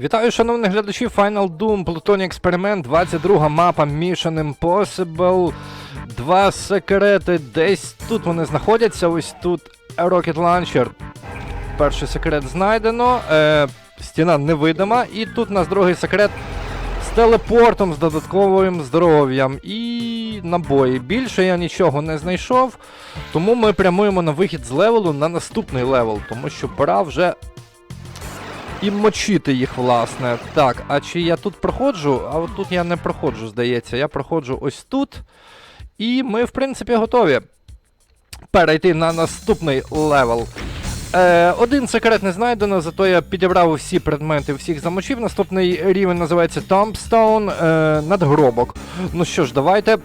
Вітаю, шановні глядачі, Final Doom, Plutonic Експеримент, 22 мапа Mission Impossible. Два секрети. Десь тут вони знаходяться. Ось тут Rocket Launcher. Перший секрет знайдено. Е, стіна невидима. І тут у нас другий секрет з телепортом, з додатковим здоров'ям і набої. Більше я нічого не знайшов. Тому ми прямуємо на вихід з левелу на наступний левел, тому що пора вже і мочити їх, власне. Так, а чи я тут проходжу? А от тут я не проходжу, здається. Я проходжу ось тут. І ми, в принципі, готові перейти на наступний левел. Е, один секрет не знайдено, зато я підібрав всі предмети, всіх замочив. Наступний рівень називається Tombstone, е, надгробок. Ну що ж, давайте.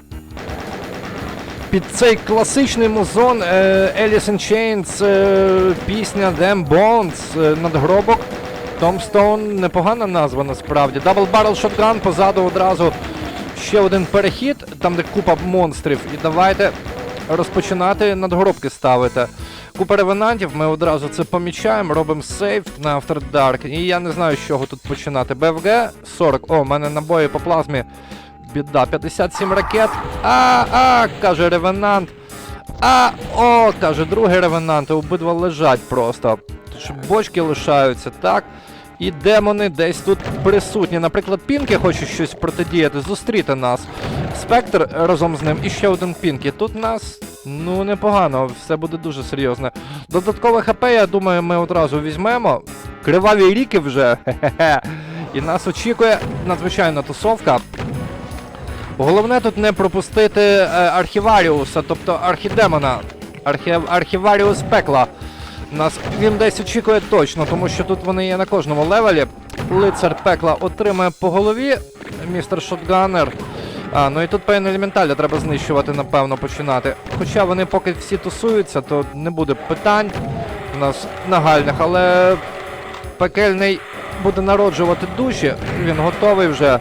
Під цей класичний музон е, Alice in Chains, е, пісня Damn Bones, е, надгробок. Tombstone непогана назва насправді. Double Barrel Shotgun, позаду одразу ще один перехід, там де купа монстрів. І давайте розпочинати надгробки ставити. Купа ревенантів, ми одразу це помічаємо, робимо сейф на After Dark. І я не знаю, з чого тут починати. БФГ 40. О, у мене набої по плазмі. Біда, 57 ракет. А, а, каже ревенант. А, о, каже, другий ревенант. Обидва лежать просто. Ще бочки лишаються, так. І демони десь тут присутні. Наприклад, Пінки хоче щось протидіяти, зустріти нас. Спектр разом з ним і ще один Пінкі. Тут нас, ну, непогано, все буде дуже серйозно. Додаткове ХП, я думаю, ми одразу візьмемо. Криваві ріки вже. Хе-хе-хе. І нас очікує надзвичайна тусовка. Головне тут не пропустити е, архіваріуса, тобто архідемона. Архі... Архіваріус пекла. Нас він десь очікує точно, тому що тут вони є на кожному левелі. Лицар пекла отримає по голові, містер Шотганер. А, ну і тут певно елементаля треба знищувати, напевно, починати. Хоча вони поки всі тусуються, то не буде питань у нас нагальних, але пекельний буде народжувати душі, він готовий вже.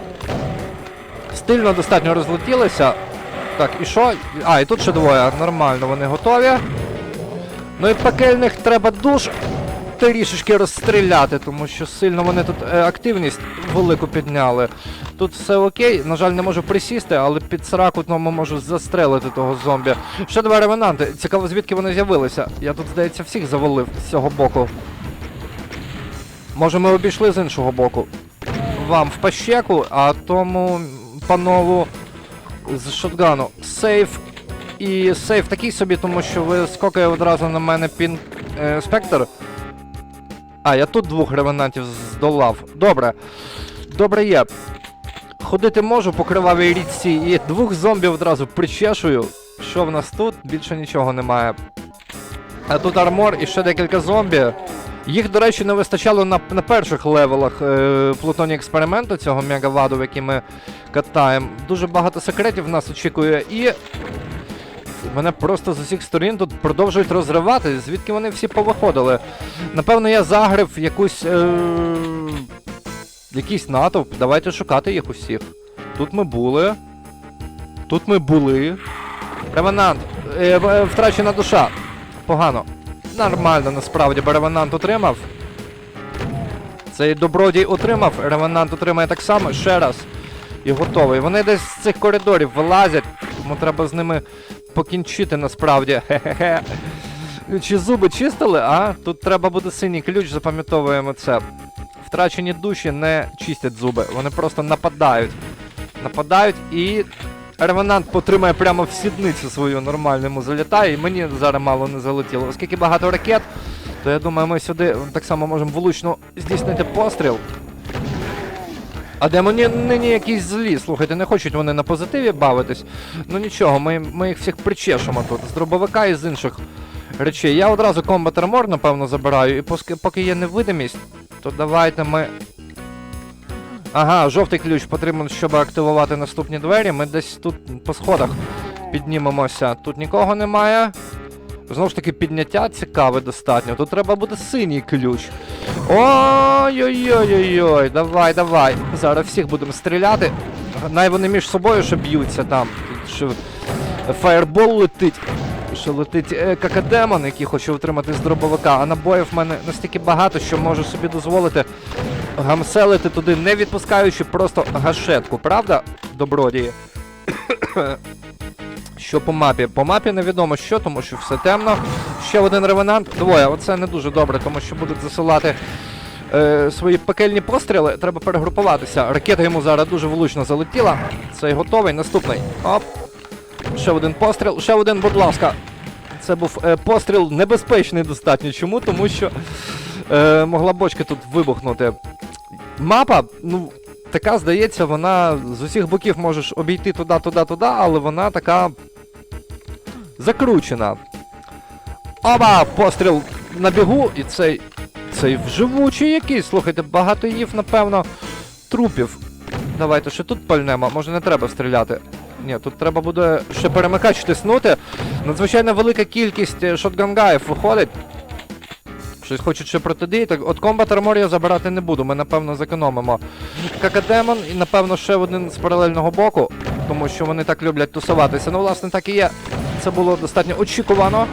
Стильно достатньо розлетілися. Так, і що? А, і тут ще двоє. Нормально, вони готові. Ну і пекельних треба душ трішечки розстріляти, тому що сильно вони тут е, активність велику підняли. Тут все окей, на жаль, не можу присісти, але під сракутному можу застрелити того зомбі. Ще два ревенанти. Цікаво, звідки вони з'явилися. Я тут, здається, всіх завалив з цього боку. Може, ми обійшли з іншого боку. Вам в пащеку, а тому панову з шотгану. Сейф. І сейф такий собі, тому що ви скокає одразу на мене пін е, спектр. А, я тут двох ревенантів здолав. Добре. Добре є. Ходити можу по кривавій річці і двох зомбів одразу причешую. Що в нас тут? Більше нічого немає. А тут армор і ще декілька зомбі. Їх, до речі, не вистачало на, на перших левелах е, Плутоні експерименту, цього мегаваду, який ми катаємо. Дуже багато секретів нас очікує і. Мене просто з усіх сторін тут продовжують розривати, звідки вони всі повиходили. Напевно, я загрив якусь. Е... Якийсь натовп. Давайте шукати їх усіх. Тут ми були. Тут ми були. Ревенант. Е, е, втрачена душа. Погано. Нормально, насправді, бо ревенант отримав. Цей добродій отримав, ревенант отримає так само, ще раз. І готовий. Вони десь з цих коридорів вилазять, тому треба з ними покінчити насправді. Хе-хе-хе. Чи зуби чистили? А? Тут треба буде синій ключ, запам'ятовуємо це. Втрачені душі не чистять зуби, вони просто нападають. Нападають і. Ревенант потримає прямо в сідницю свою нормально йому залітає, і мені зараз мало не залетіло. Оскільки багато ракет, то я думаю, ми сюди так само можемо влучно здійснити постріл. А демоні нині якісь злі, слухайте, не хочуть вони на позитиві бавитись. Ну нічого, ми, ми їх всіх причешемо тут. З дробовика і з інших речей. Я одразу Combat Armor, напевно, забираю, і поки, поки є невидимість, то давайте ми. Ага, жовтий ключ потрібен, щоб активувати наступні двері. Ми десь тут по сходах піднімемося. Тут нікого немає. Знову ж таки, підняття цікаве достатньо. Тут треба буде синій ключ. Ой-ой-ой-ой, давай, давай. Зараз всіх будемо стріляти. Най вони між собою ще б'ються там. Ще фаєрбол летить. Що летить е, какадемон, який хоче отримати з дробовика, а набоїв в мене настільки багато, що можу собі дозволити гамселити туди, не відпускаючи просто гашетку, правда, добродії? Що по мапі? По мапі невідомо що, тому що все темно. Ще один ревенант. Двоє. Оце не дуже добре, тому що будуть засилати е, свої пекельні постріли. Треба перегрупуватися. Ракета йому зараз дуже влучно залетіла. Цей готовий. Наступний. Оп. Ще один постріл. Ще один, будь ласка. Це був е, постріл небезпечний достатньо. Чому? Тому що е, могла бочка тут вибухнути. Мапа, ну, така, здається, вона з усіх боків можеш обійти туди, туди, туди, але вона така закручена. Оба! Постріл на бігу, і цей. Цей живучий якийсь. Слухайте, багато їв, напевно, трупів. Давайте ще тут пальнемо, може не треба стріляти. Ні, тут треба буде ще перемикач тиснути. Надзвичайно велика кількість е, шотгангаїв виходить. Щось хочуть ще протидіяти. От комбат армор я забирати не буду, ми напевно зекономимо. Какадемон і напевно ще один з паралельного боку, тому що вони так люблять тусуватися. Ну, власне, так і є. Це було достатньо очікувано.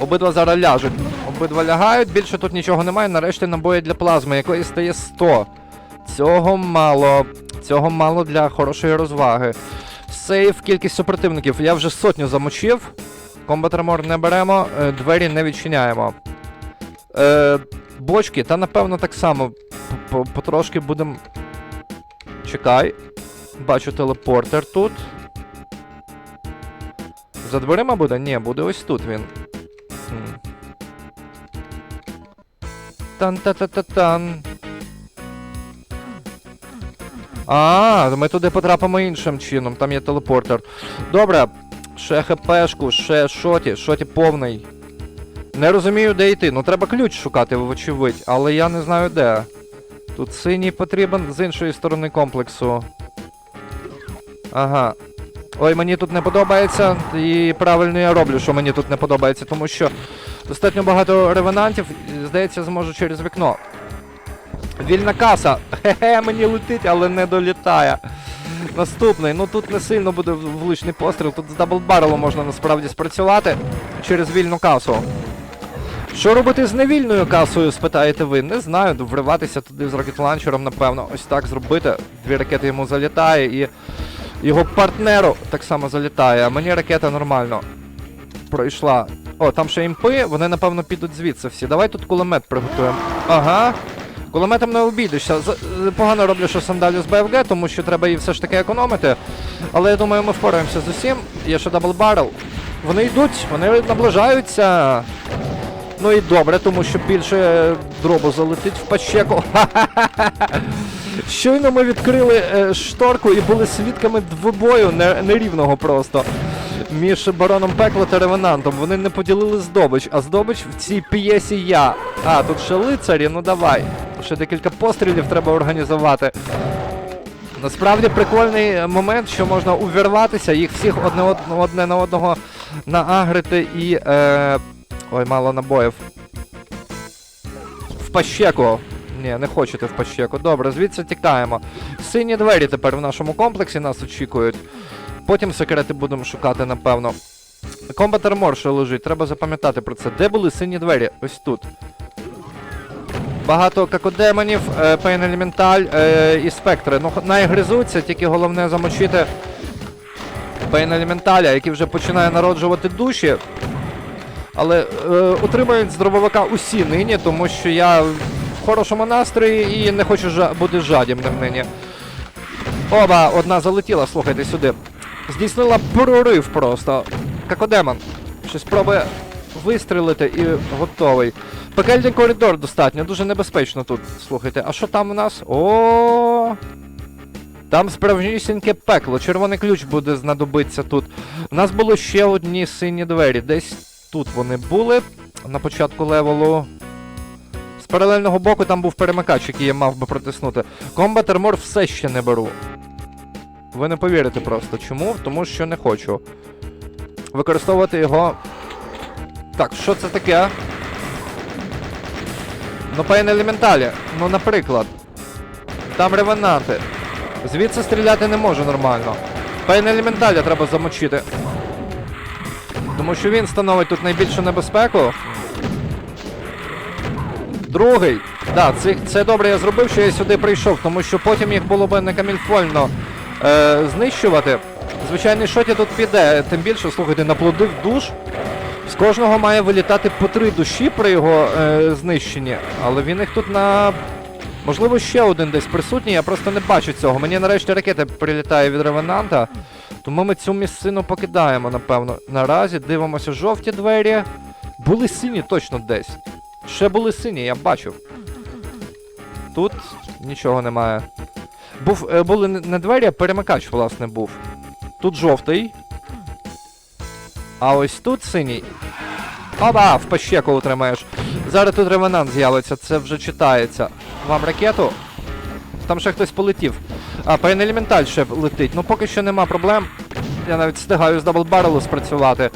Обидва зараз ляжуть. Обидва лягають, більше тут нічого немає. Нарешті набої для плазми, якої стає 100. Цього мало. Цього мало для хорошої розваги. Сейф, кількість супротивників. Я вже сотню замочив. Комбат армор не беремо, е, двері не відчиняємо. Е, бочки, та напевно так само. Потрошки будемо. Чекай. Бачу телепортер тут. За дверима буде? Ні, буде ось тут він. Тан-та-та-та-тан. А, ми туди потрапимо іншим чином, там є телепортер. Добре, ще хпшку, ще шоті, шоті повний. Не розумію, де йти. Ну треба ключ шукати, вочевидь, але я не знаю де. Тут синій потрібен з іншої сторони комплексу. Ага. Ой, мені тут не подобається, і правильно я роблю, що мені тут не подобається, тому що достатньо багато ревенантів, здається, зможу через вікно. Вільна каса. Хе-хе, мені летить, але не долітає. Наступний. Ну тут не сильно буде влучний постріл. Тут з даблбарелом можна насправді спрацювати через вільну касу. Що робити з невільною касою, спитаєте ви? Не знаю, вриватися туди з ракетланчером, напевно, ось так зробити. Дві ракети йому залітає і його партнеру так само залітає, а мені ракета нормально пройшла. О, там ще імпи, вони напевно підуть звідси всі. Давай тут кулемет приготуємо. Ага. Кулеметом не обійдешся. Погано роблю, що сандалю з БФГ, тому що треба її все ж таки економити. Але я думаю, ми впораємося з усім. Є ще дабл баррел. Вони йдуть, вони наближаються. Ну і добре, тому що більше дробу залетить в пащеку. Щойно ми відкрили е, шторку і були свідками двобою не- нерівного просто. Між бароном пекла та ревенантом. Вони не поділили здобич, а здобич в цій п'єсі я. А, тут ще лицарі, ну давай. Ще декілька пострілів треба організувати. Насправді прикольний момент, що можна увірватися, їх всіх одне, одне на одного наагрити і. Е... Ой, мало набоїв. В пащеку. Ні, не хочете в пащеку. Добре, звідси тікаємо. Сині двері тепер в нашому комплексі нас очікують. Потім секрети будемо шукати, напевно. Комбат армор ще лежить, треба запам'ятати про це. Де були сині двері? Ось тут. Багато какодемонів, Пейн Елементаль і спектри. Ну, найгризуться, тільки головне замочити Пейн Елементаля, який вже починає народжувати душі. Але е, отримають з дробовика усі нині, тому що я хорошому настрої і не хочу жа- бути жадібним нині. Оба, одна залетіла, слухайте сюди. Здійснила прорив просто. Какодемон. Щось пробує вистрілити і готовий. Пекельний коридор достатньо, дуже небезпечно тут. Слухайте, а що там у нас? О. Там справжнісіньке пекло. Червоний ключ буде знадобитися тут. У нас було ще одні сині двері. Десь тут вони були на початку левелу. Паралельного боку там був перемикач, який я мав би протиснути. Combat Armor все ще не беру. Ви не повірите просто. Чому? Тому що не хочу. Використовувати його. Так, що це таке? Ну, Пейн елементалі. Ну, наприклад. Там ревенанти. Звідси стріляти не можу нормально. Пейн елементаля треба замочити. Тому що він становить тут найбільшу небезпеку. Другий. Да, це, це добре я зробив, що я сюди прийшов, тому що потім їх було б не камільфольно е, знищувати. Звичайний шоті тут піде, тим більше, слухайте, наплодив душ. З кожного має вилітати по три душі при його е, знищенні, але він їх тут на. Можливо, ще один десь присутній, я просто не бачу цього. Мені нарешті ракета прилітає від ревенанта, тому ми цю місцину покидаємо, напевно. Наразі дивимося жовті двері. Були сині точно десь. Ще були сині, я бачив. Тут нічого немає. Був, е, були не двері, а перемикач, власне, був. Тут жовтий. А ось тут синій. Оба, в пащеку утримаєш. Зараз тут ревенант з'явиться, це вже читається. Вам ракету? Там ще хтось полетів. А, Пейн Елементаль ще летить. Ну поки що нема проблем. Я навіть встигаю з даблбарелу спрацювати.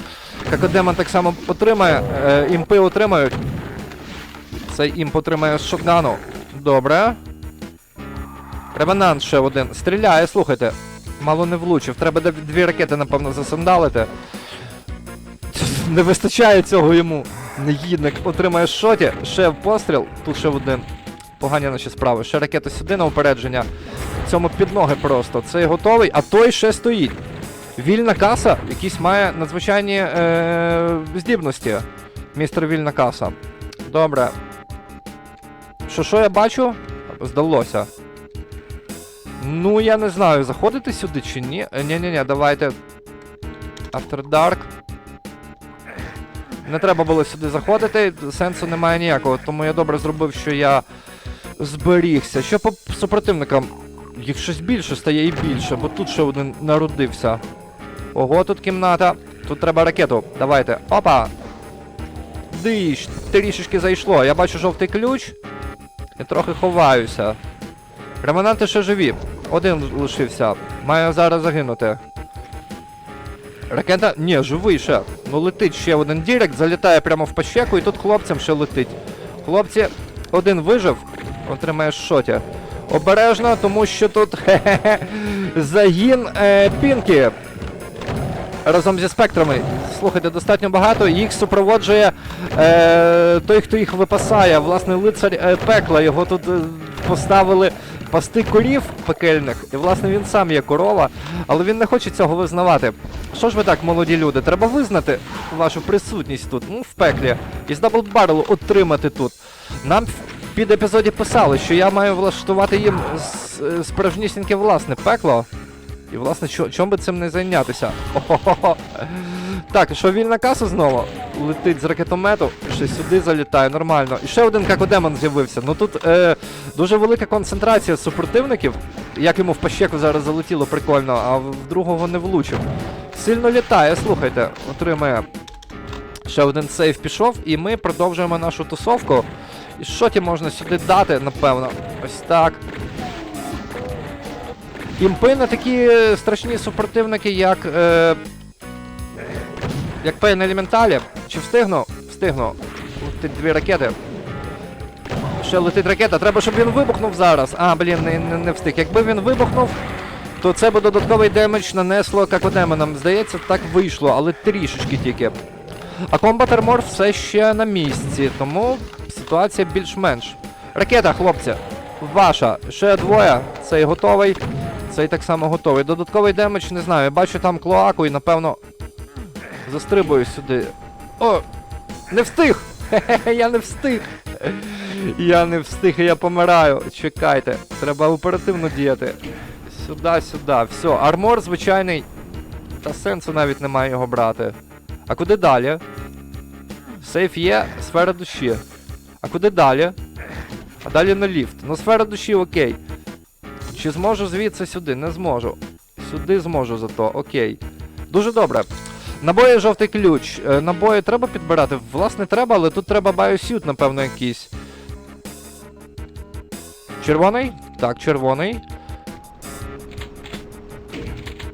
Какодемон так само отримає, е, імпи отримають. Цей імп отримає з шотгану. Добре. Ревенант ще один. Стріляє, слухайте. Мало не влучив. Треба дві ракети, напевно, засандалити. Не вистачає цього йому. Негідник отримає шоті, ще постріл, тут ще один. Погані наші справи. Ще ракета сюди на упередження. Цьому під ноги просто. Цей готовий, а той ще стоїть. Вільна каса якісь має надзвичайні е- здібності. Містер Вільна каса. Добре. Що що я бачу? Здалося. Ну, я не знаю, заходити сюди чи ні. Е, Ні-ні-ні, давайте. After Dark. Не треба було сюди заходити, сенсу немає ніякого, тому я добре зробив, що я зберігся. Що по супротивникам? Їх щось більше стає і більше, бо тут ще один народився. Ого, тут кімната. Тут треба ракету. Давайте. Опа! Диш, трішечки зайшло. Я бачу жовтий ключ. І трохи ховаюся. Ремонанти ще живі. Один лишився. Має зараз загинути. Ракета. Ні, живий ще. Ну летить ще один дірект, залітає прямо в пащеку, і тут хлопцям ще летить. Хлопці, один вижив, отримає шоті. Обережно, тому що тут хе-хе-хе, загін е, пінки. Разом зі спектрами. Слухайте, достатньо багато. Їх супроводжує е, той, хто їх випасає. Власне, лицар е, пекла. Його тут е, поставили пасти корів пекельних. І власне він сам є корова, але він не хоче цього визнавати. Що ж ви так, молоді люди? Треба визнати вашу присутність тут, ну, в пеклі, і з даблбарелу отримати тут. Нам під епізоді писали, що я маю влаштувати їм справжнісіньке власне пекло. І власне, чо, чом би цим не зайнятися? О-хо-хо. Так, що вільна каса знову? Летить з ракетомету, ще сюди залітає, нормально. І ще один какодемон з'явився. Ну тут е, дуже велика концентрація супротивників. Як йому в пащеку зараз залетіло прикольно, а в другого не влучив. Сильно літає, слухайте, отримає. Ще один сейф пішов, і ми продовжуємо нашу тусовку. І що ті можна сюди дати, напевно? Ось так. Імпи не такі страшні супротивники, як. Е, як Пейн Елементалі. Чи встигну? Встигну. Летить дві ракети. Ще летить ракета. Треба, щоб він вибухнув зараз. А, блін, не, не, не встиг. Якби він вибухнув, то це би додатковий демедж нанесло какодемонам. Здається, так вийшло, але трішечки тільки. А Armor все ще на місці, тому ситуація більш-менш. Ракета, хлопці, ваша. Ще двоє. Цей готовий. Цей так само готовий. Додатковий демедж, не знаю. Я бачу там клоаку і напевно застрибую сюди. О! Не встиг! Хе-хе, я не встиг. Я не встиг, я помираю. Чекайте, треба оперативно діяти. Сюди, сюди. Все, армор звичайний. Та сенсу навіть немає його брати. А куди далі? Сейф є, сфера душі. А куди далі? А далі на ліфт. Ну, сфера душі окей. Чи зможу звідси сюди? Не зможу. Сюди зможу зато, окей. Дуже добре. Набої жовтий ключ. Е, Набої треба підбирати? Власне, треба, але тут треба bioshoot, напевно, якийсь. Червоний? Так, червоний.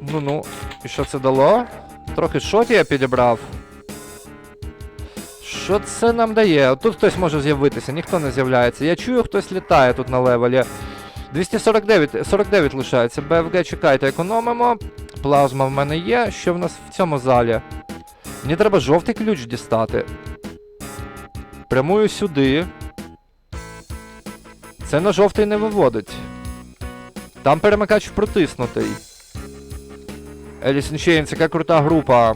Ну-ну. І що це дало? Трохи шоті я підібрав. Що це нам дає? Тут хтось може з'явитися, ніхто не з'являється. Я чую, хтось літає тут на левелі. 249 49 лишається. БФГ чекайте, економимо. Плазма в мене є. Що в нас в цьому залі? Мені треба жовтий ключ дістати. Прямую сюди. Це на жовтий не виводить. Там перемикач протиснутий. Alice in Chains, яка крута група.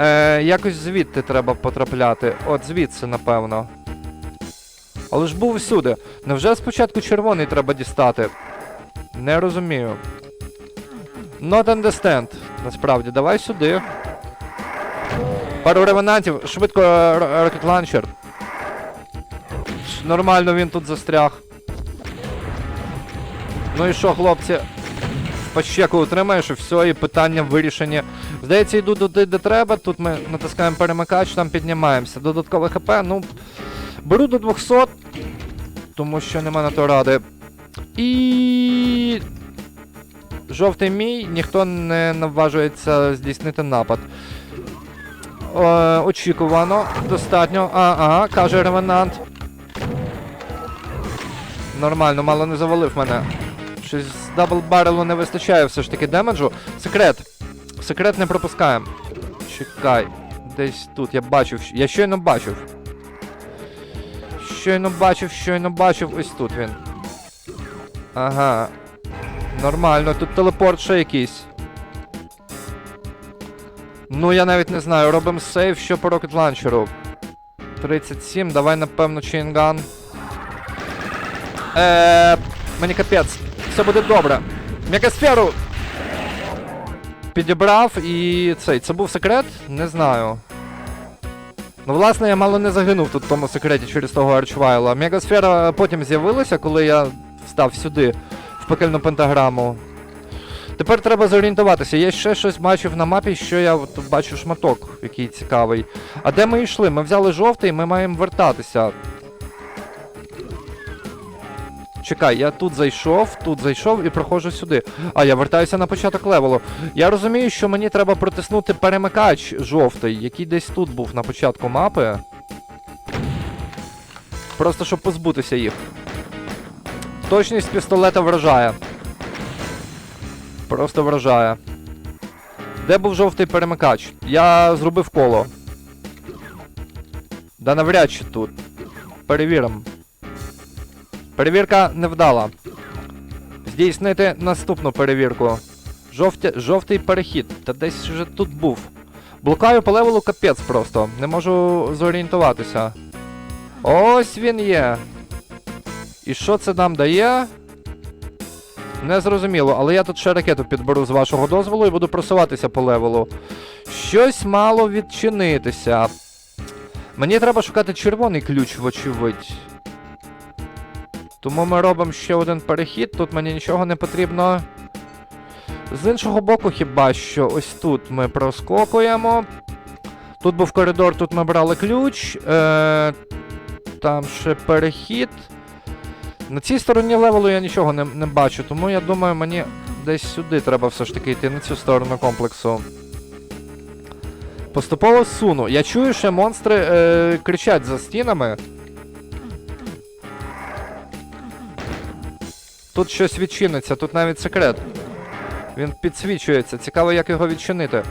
Е, якось звідти треба потрапляти. От звідси, напевно. Але ж був всюди. Невже спочатку червоний треба дістати? Не розумію. Not understand. Насправді, давай сюди. Пару ревенантів, швидко Rocket Launcher. Нормально він тут застряг. Ну і що, хлопці? В пащеку утримаєш і все, і питання вирішені. Здається, йду туди, де треба. Тут ми натискаємо перемикач, там піднімаємося. Додаткове ХП, ну. Беру до 200, тому що нема на то ради. І. Жовтий мій, ніхто не наважується здійснити напад. Е, очікувано, достатньо. Ага, каже ревенант. Нормально, мало не завалив мене. Щось з дабл барелу не вистачає все ж таки демеджу. Секрет. Секрет не пропускаємо. Чекай. Десь тут. Я бачив. Я щойно бачив. Щойно бачив, щойно бачив. Ось тут він. Ага. Нормально, тут телепорт ще якийсь. Ну, я навіть не знаю. Робимо сейв, що по рокет ланчеру. 37, давай, напевно, чейнган. Е, мені капець. Все буде добре. Мегасферу! Підібрав і цей. Це був секрет? Не знаю. Ну, власне, я мало не загинув тут в тому секреті через того арчвайла. Мегасфера потім з'явилася, коли я встав сюди, пекельну пентаграму. Тепер треба зорієнтуватися. Я ще щось бачив на мапі, що я от бачу шматок, який цікавий. А де ми йшли? Ми взяли жовтий, ми маємо вертатися. Чекай, я тут зайшов, тут зайшов і проходжу сюди. А, я вертаюся на початок левелу. Я розумію, що мені треба протиснути перемикач жовтий, який десь тут був на початку мапи. Просто щоб позбутися їх. Точність пістолета вражає. Просто вражає. Де був жовтий перемикач? Я зробив коло. Да навряд чи тут. Перевіримо. Перевірка невдала. Здійснити наступну перевірку. Жовті, жовтий перехід. Та десь вже тут був. Блукаю по левелу капець просто. Не можу зорієнтуватися. Ось він є. І що це нам дає? Не зрозуміло, але я тут ще ракету підберу з вашого дозволу і буду просуватися по левелу. Щось мало відчинитися. Мені треба шукати червоний ключ, вочевидь. Тому ми робимо ще один перехід. Тут мені нічого не потрібно. З іншого боку, хіба що ось тут ми проскокуємо. Тут був коридор, тут ми брали ключ. Е, там ще перехід. На цій стороні левелу я нічого не, не бачу, тому я думаю, мені десь сюди треба все ж таки йти, на цю сторону комплексу. Поступово суну. Я чую, що монстри е, кричать за стінами. Тут щось відчиниться, тут навіть секрет. Він підсвічується. Цікаво, як його відчинити.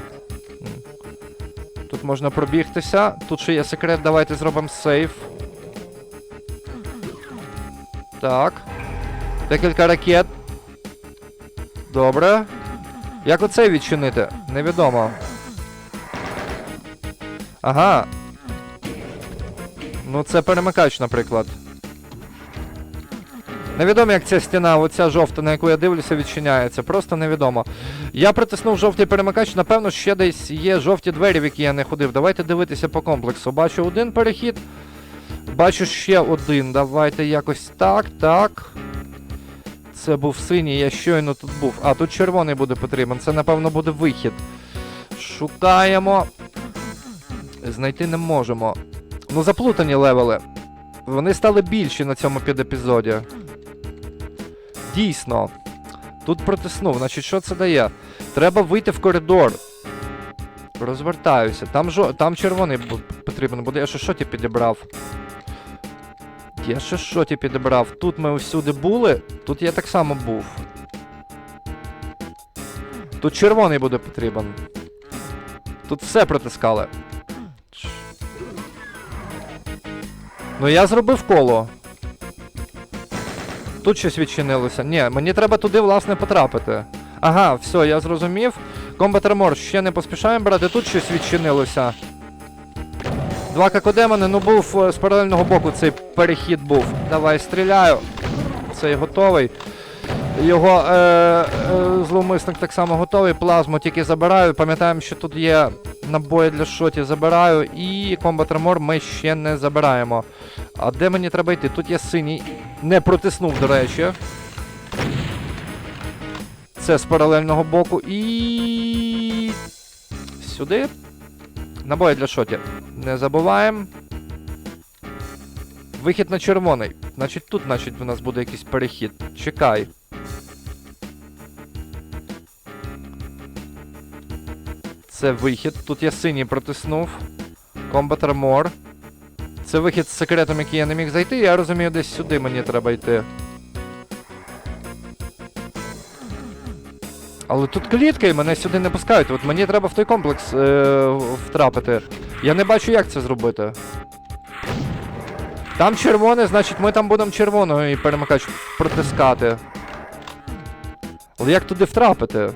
Тут можна пробігтися. Тут ще є секрет, давайте зробимо сейф. Так. Декілька ракет. Добре. Як оцей відчинити? Невідомо. Ага. Ну, це перемикач, наприклад. Невідомо, як ця стіна, оця жовта, на яку я дивлюся, відчиняється. Просто невідомо. Я притиснув жовтий перемикач, напевно, ще десь є жовті двері, в які я не ходив. Давайте дивитися по комплексу. Бачу один перехід. Бачу ще один. Давайте якось так, так. Це був синій, я щойно тут був. А, тут червоний буде потрібен. Це, напевно, буде вихід. Шукаємо. Знайти не можемо. Ну, заплутані левели. Вони стали більші на цьому підепізоді. Дійсно. Тут протиснув. Значить, що це дає? Треба вийти в коридор. Розвертаюся. Там жо... там червоний потрібен буде. Я ще шоті підібрав. Я ще шоті підібрав. Тут ми усюди були, тут я так само був. Тут червоний буде потрібен. Тут все протискали. Ну я зробив коло. Тут щось відчинилося. Ні, мені треба туди, власне, потрапити. Ага, все, я зрозумів. Armor ще не поспішаємо брати, тут щось відчинилося. Два какодемони, ну був е, з паралельного боку цей перехід був. Давай, стріляю. Цей готовий. Його е, е, зловмисник так само готовий. Плазму тільки забираю. Пам'ятаємо, що тут є набої для шотів, забираю. І Combat Armor ми ще не забираємо. А де мені треба йти? Тут є синій. Не протиснув, до речі. Це з паралельного боку. І. Сюди. Набої для шотів. Не забуваємо. Вихід на червоний. Значить, тут, значить, у нас буде якийсь перехід. Чекай. Це вихід. Тут я синій протиснув. Combat Armor. Це вихід з секретом, який я не міг зайти. Я розумію, десь сюди мені треба йти. Але тут клітка і мене сюди не пускають. От мені треба в той комплекс е- втрапити. Я не бачу, як це зробити. Там червоне, значить ми там будемо червоного і перемикач протискати. Але як туди втрапити?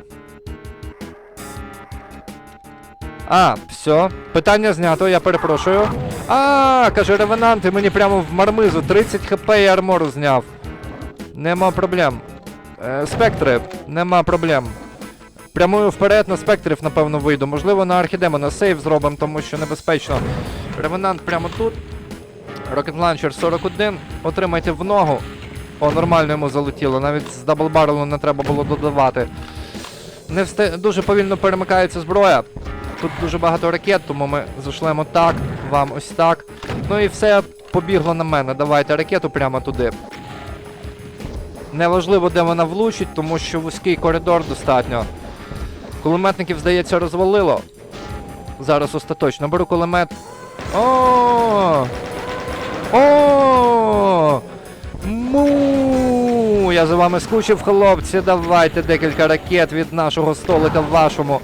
А, все. Питання знято, я перепрошую. А, каже Ревенант, ти мені прямо в мармизу 30 хп і армору зняв. Нема проблем. Е, спектри, нема проблем. Прямую вперед на спектрів, напевно, вийду. Можливо, на архідемона сейв зробимо, тому що небезпечно. Ревенант прямо тут. Rocket Launcher 41. Отримайте в ногу. О, нормально йому залетіло. Навіть з даблбарелу не треба було додавати. Не всте... Дуже повільно перемикається зброя. Тут дуже багато ракет, тому ми зашлемо так, вам ось так. Ну і все побігло на мене. Давайте ракету прямо туди. Неважливо, де вона влучить, тому що вузький коридор достатньо. Кулеметників, здається, розвалило. Зараз остаточно. Беру кулемет. О! О! Му! Я за вами скучив, хлопці. Давайте декілька ракет від нашого столика вашому.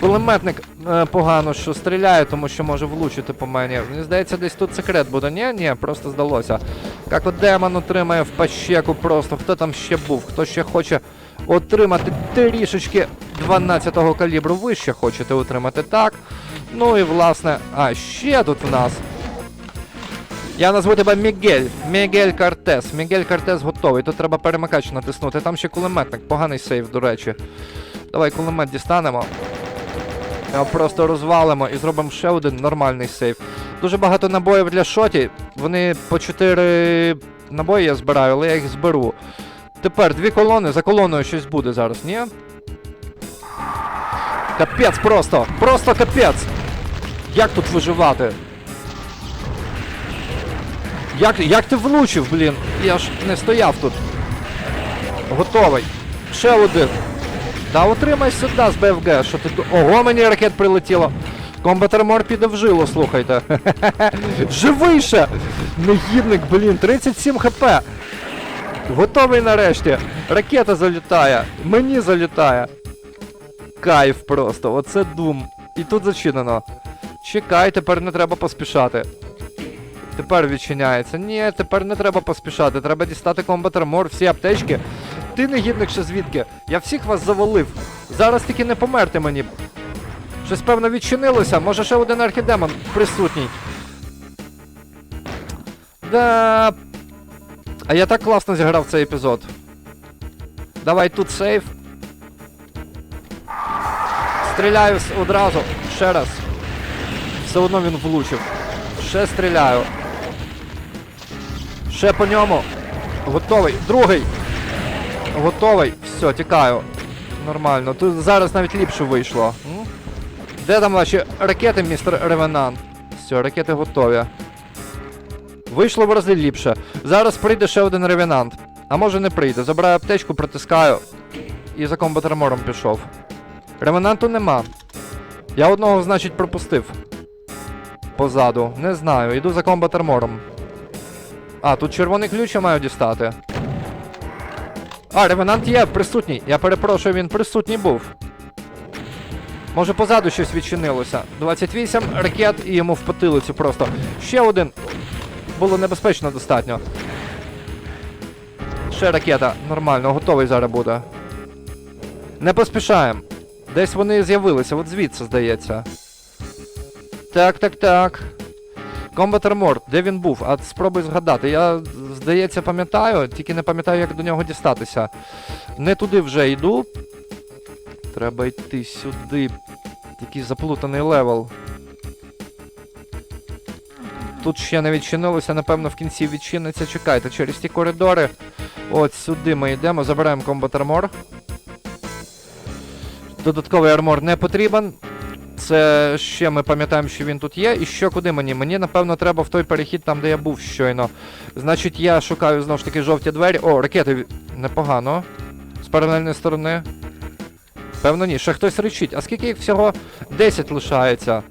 Кулеметник е, погано що стріляє, тому що може влучити по мені. Мені здається, десь тут секрет буде. Ні, ні, просто здалося. Як от демон отримає в пащеку просто. Хто там ще був? Хто ще хоче отримати трішечки 12-го калібру? Ви ще хочете отримати так. Ну і власне. А, ще тут в нас. Я назву тебе Мігель. Мігель Картес. Мігель Картес готовий. Тут треба перемикач натиснути. Там ще кулеметник. Поганий сейв, до речі. Давай кулемет дістанемо. Просто розвалимо і зробимо ще один нормальний сейв. Дуже багато набоїв для шоті. Вони по 4 набої я збираю, але я їх зберу. Тепер дві колони. За колоною щось буде зараз, ні? Капець просто! Просто капець! Як тут виживати? Як, як ти влучив, блін? Я ж не стояв тут. Готовий. Ще один. Та отримай сюди з БФГ, що ти. Ого, мені ракет прилетіло. Комбат Армор піде в жило, слухайте. Живий ще! Негідник, блін, 37 хп. Готовий нарешті. Ракета залітає. Мені залітає. Кайф просто, оце дум. І тут зачинено. Чекай, тепер не треба поспішати. Тепер відчиняється. Ні, тепер не треба поспішати. Треба дістати комбат армор, всі аптечки. Ти негідник ще звідки? Я всіх вас завалив. Зараз тільки не померти мені. Щось певно відчинилося. Може ще один архідемон присутній. Да. А я так класно зіграв цей епізод. Давай тут сейф. Стріляю одразу. Ще раз. Все одно він влучив. Ще стріляю. Ще по ньому. Готовий. Другий. Готовий. Все, тікаю. Нормально. Тут зараз навіть ліпше вийшло. Де там ваші ракети, містер Ревенант? Все, ракети готові. Вийшло в рази ліпше. Зараз прийде ще один ревенант. А може не прийде. Забираю аптечку, протискаю. І за комбатермором пішов. Ревенанту нема. Я одного, значить, пропустив. Позаду. Не знаю. Йду за комбат армором. А, тут червоний ключ я маю дістати. А, ревенант є, присутній. Я перепрошую, він присутній був. Може позаду щось відчинилося. 28 ракет і йому в потилицю просто. Ще один. Було небезпечно достатньо. Ще ракета. Нормально, готовий зараз буде. Не поспішаємо. Десь вони з'явилися, от звідси, здається. Так, так, так. Combat Armor, де він був? А спробуй згадати. Я, здається, пам'ятаю, тільки не пам'ятаю, як до нього дістатися. Не туди вже йду. Треба йти сюди. Який заплутаний левел. Тут ще не відчинилося, напевно, в кінці відчиниться. Чекайте, через ті коридори. От сюди ми йдемо, забираємо Combat Armor. Додатковий армор не потрібен. Це ще ми пам'ятаємо, що він тут є. І що куди мені? Мені, напевно, треба в той перехід там, де я був щойно. Значить, я шукаю знову ж таки жовті двері. О, ракети непогано. З паралельної сторони. Певно, ні. Ще хтось речить. А скільки їх всього? 10 лишається.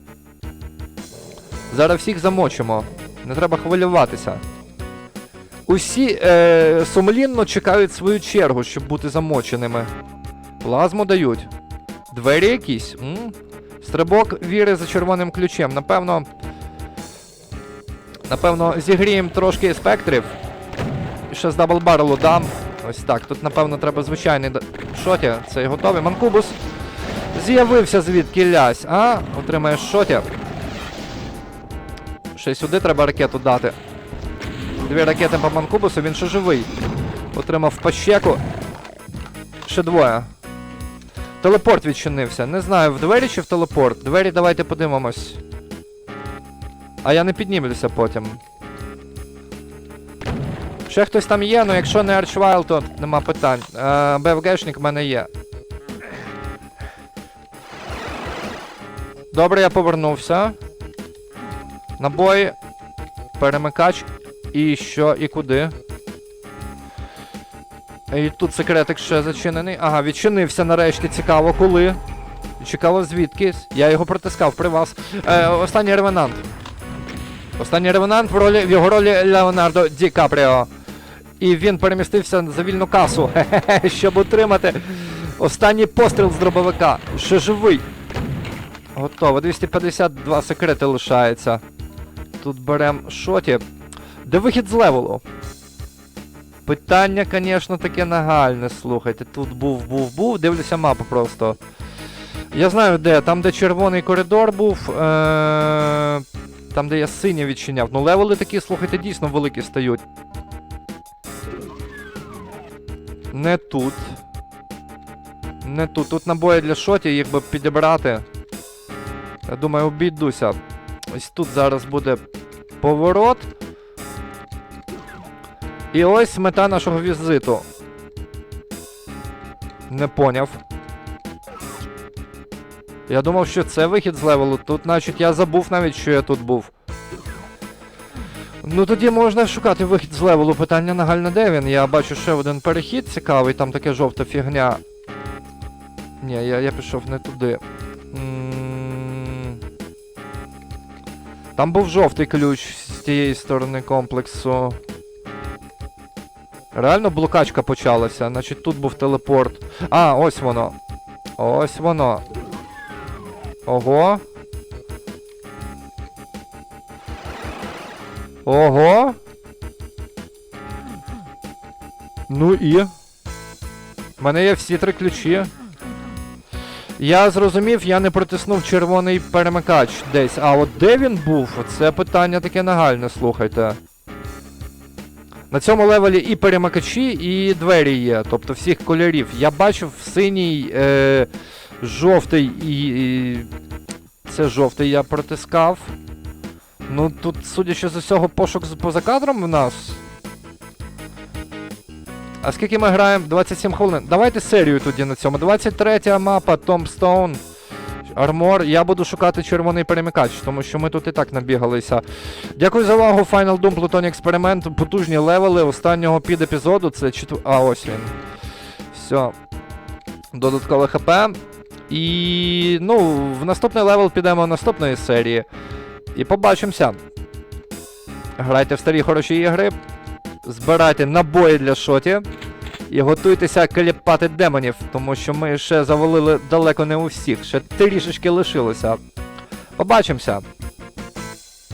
Зараз всіх замочимо. Не треба хвилюватися. Усі е, сумлінно чекають свою чергу, щоб бути замоченими. Плазму дають. Двері якісь. М? Стрибок віри за червоним ключем. Напевно. Напевно, зігріємо трошки спектрів. І ще з даблбарелу дам. Ось так. Тут, напевно, треба звичайний шоті. Цей готовий. Манкубус з'явився звідки лясь. А, отримаєш шоті. Ще сюди треба ракету дати. Дві ракети по Манкубусу, він ще живий. Отримав пащеку. Ще двоє. Телепорт відчинився. Не знаю, в двері чи в телепорт. Двері давайте подивимось. А я не піднімлюся потім. Ще хтось там є, ну якщо не Арчвайл, то нема питань. Е, БФГшник в мене є. Добре, я повернувся. Набої. Перемикач. І що, і куди? І тут секретик ще зачинений. Ага, відчинився нарешті. Цікаво, коли. Цікаво, звідки. Я його протискав при вас. Е, останній ревенант. Останній ревенант в в його ролі Леонардо Ді Капріо. І він перемістився за вільну касу, щоб утримати останній постріл з дробовика. Ще живий. Готово. 252 секрети лишається. Тут беремо шоті. Де вихід з левелу? Питання, звісно, таке нагальне, слухайте. Тут був, був, був. Дивлюся мапу просто. Я знаю де. Там, де червоний коридор був. Е- там, де я синє відчиняв. Ну, левели такі, слухайте, дійсно великі стають. Не тут. Не тут. Тут набої для шоті, їх би підібрати. Я думаю, обійдуся. Ось тут зараз буде поворот. І ось мета нашого візиту. Не поняв. Я думав, що це вихід з левелу. Тут, значить, я забув навіть, що я тут був. Ну тоді можна шукати вихід з левелу. Питання нагальне де він. Я бачу ще один перехід цікавий, там таке жовта фігня. Ні, я, я пішов не туди. Там був жовтий ключ з тієї сторони комплексу. Реально блокачка почалася, значить тут був телепорт. А, ось воно. Ось воно. Ого. Ого. Ну і. У мене є всі три ключі. Я зрозумів, я не протиснув червоний перемикач десь. А от де він був? Це питання таке нагальне, слухайте. На цьому левелі і перемикачі, і двері є, тобто всіх кольорів. Я бачив синій, е, жовтий і, і. Це жовтий я протискав. Ну тут, судячи з усього, пошук поза кадром в нас. А скільки ми граємо? 27 хвилин. Давайте серію тоді на цьому. 23 мапа Томстоун. Армор. Я буду шукати червоний перемикач, тому що ми тут і так набігалися. Дякую за увагу. Final Doom Plutonic Experiment. Потужні левели останнього підепізоду. Це четвер... А, ось він. Все. Додаткове ХП. І. Ну, в наступний левел підемо наступної серії. І побачимося. Грайте в старі хороші ігри. Збирайте набої для шоті. І готуйтеся кліпати демонів, тому що ми ще завалили далеко не у всіх, ще трішечки лишилося. Побачимося!